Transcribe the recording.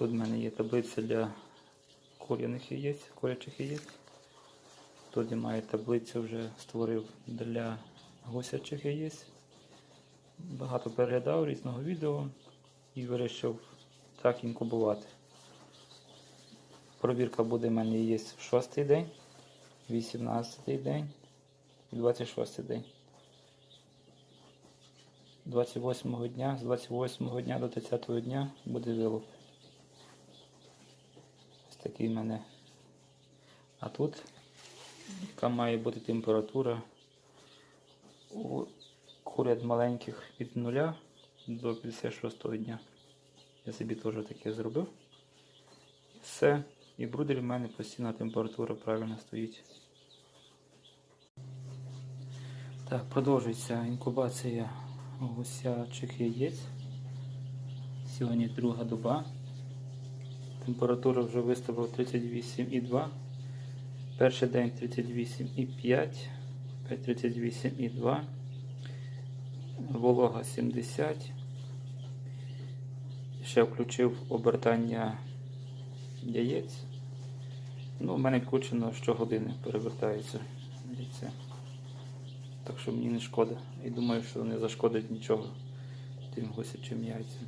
Тут в мене є таблиця для куряних яєць, курячих яєць. Тут я маю таблицю вже створив для гусячих яєць. Багато переглядав різного відео і вирішив так інкубувати. Пробірка буде в мене є в 6 день, 18 день і 26 день. 28 дня, з 28 дня до 30 дня буде вилуп. Такий в мене. А тут, яка має бути температура у курят маленьких від 0 до 56 дня. Я собі теж таке зробив. Все. І в брудері в мене постійна температура правильно стоїть. Так, продовжується інкубація гусячих яєць. Сьогодні друга доба. Температура вже виставила 38,2. Перший день 38,5. 38,2. Волога 70. Ще включив обертання яєць. Ну, у мене включено щогодини перевертається яйце. Так що мені не шкода. І думаю, що не зашкодить нічого тим гусячим яйцям.